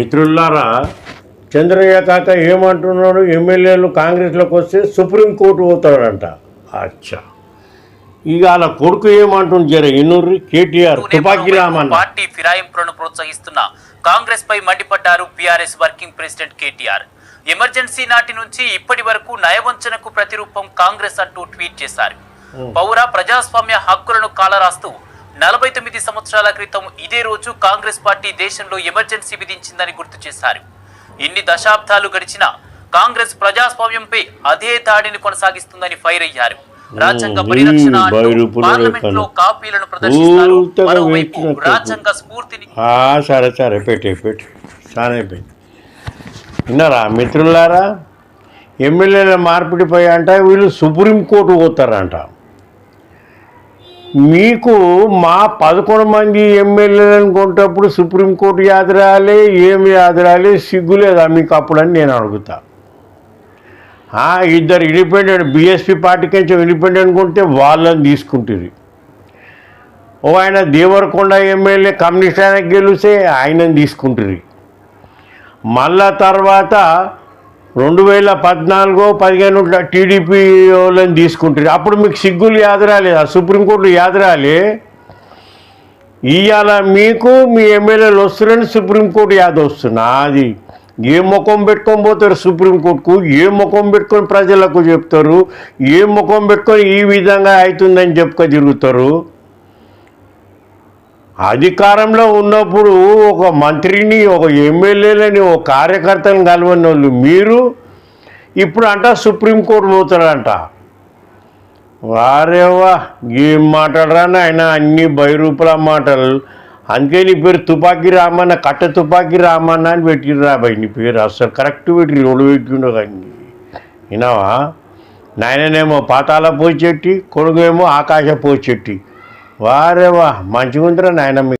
మిత్రులారా చంద్రయ్య కాక ఏమంటున్నాడు? ఎమ్మెల్యేలు కాంగ్రెస్లోకి వస్తే సుప్రీంకోర్టు పోతాడంట. అచ్చా. ఇక వాళ్ళ కొడుకు ఏమంటుంది జర కేటీఆర్ తుపాకీ రామన్న పార్టీ ఫిరాయింపులను ప్రోత్సహిస్తున్న కాంగ్రెస్ పై మండిపడ్డారు BRS working president KTR. Emergency నాటి నుంచి ఇప్పటి వరకు నయవంచనకు ప్రతిరూపం కాంగ్రెస్ అంటూ ట్వీట్ చేశారు. పౌర ప్రజాస్వామ్య హక్కులను కాలరాస్తూ నలభై తొమ్మిది సంవత్సరాల క్రితం ఇదే రోజు కాంగ్రెస్ పార్టీ దేశంలో ఎమర్జెన్సీ విధించిందని గుర్తు చేశారు. ఇన్ని దశాబ్దాలు గడిచినా కాంగ్రెస్ ప్రజాస్వామ్యంపై అదే దాడిని కొనసాగిస్తుందని ఫైర్ అయ్యారు. రాజ్యాంగ పరిరక్షణ పార్లమెంట్లో. కాపీలను ప్రదర్శిస్తారు. మరోవైపు. రాజ్యాంగ స్ఫూర్తిని సరే సరే పెట్టి పెట్టి. చాలా అయిపోయింది. విన్నారా మిత్రులారా? ఎమ్మెల్యేల మార్పిడిపై అంట వీళ్ళు సుప్రీంకోర్టు పోతారంట. మీకు మా పదకొండు మంది ఎమ్మెల్యేలను కొంటప్పుడు సుప్రీంకోర్టు యాదరాలే ఏమి యాదరాలే సిగ్గులేదా మీకు అప్పుడని నేను అడుగుతా. ఆ, ఇద్దరు ఇండిపెండెంట్ బీఎస్పీ పార్టీ కొంచెం ఇండిపెండెంట్ ఉంటే వాళ్ళని తీసుకుంటుంది. ఓ ఆయన దేవరకొండ ఎమ్మెల్యే కమ్యూనిస్ట్ ఆయన గెలిస్తే ఆయనని తీసుకుంటుంది. మళ్ళా తర్వాత రెండు వేల పద్నాలుగో పదిహేను టీడీపీ వాళ్ళని తీసుకుంటారు. అప్పుడు మీకు సిగ్గులు యాదరాలి ఆ సుప్రీంకోర్టు యాదరాలి. ఇవాళ మీకు మీ ఎమ్మెల్యేలు వస్తున్నారని సుప్రీంకోర్టు యాద వస్తున్నా అది ఏ ముఖం పెట్టుకొని పోతారు సుప్రీంకోర్టుకు ఏ ముఖం పెట్టుకొని ప్రజలకు చెప్తారు ఏ ముఖం పెట్టుకొని ఈ విధంగా అవుతుందని చెప్పుక తిరుగుతారు. అధికారంలో ఉన్నప్పుడు ఒక మంత్రిని ఒక ఎమ్మెల్యేలని ఒక కార్యకర్తని కలవని వాళ్ళు మీరు ఇప్పుడు అంట సుప్రీంకోర్టు పోతారంట. వారేవా ఏం మాట్లాడరా ఆయన అన్ని బైరూపుల మాటలు. అందుకే నీ పేరు తుపాకీ రామన్న కట్ట తుపాకీ రామన్న అని పెట్టిర్రా రాబాయి నీ పేరు. అసలు కరెక్ట్ పెట్టి రెండు పెట్టిండో కానీ వినావా నాయననేమో పాతాల పోచెట్టి కొడుకేమో ఆకాశ పోచెట్టి వారేవా మంచిగుందిరా నాయన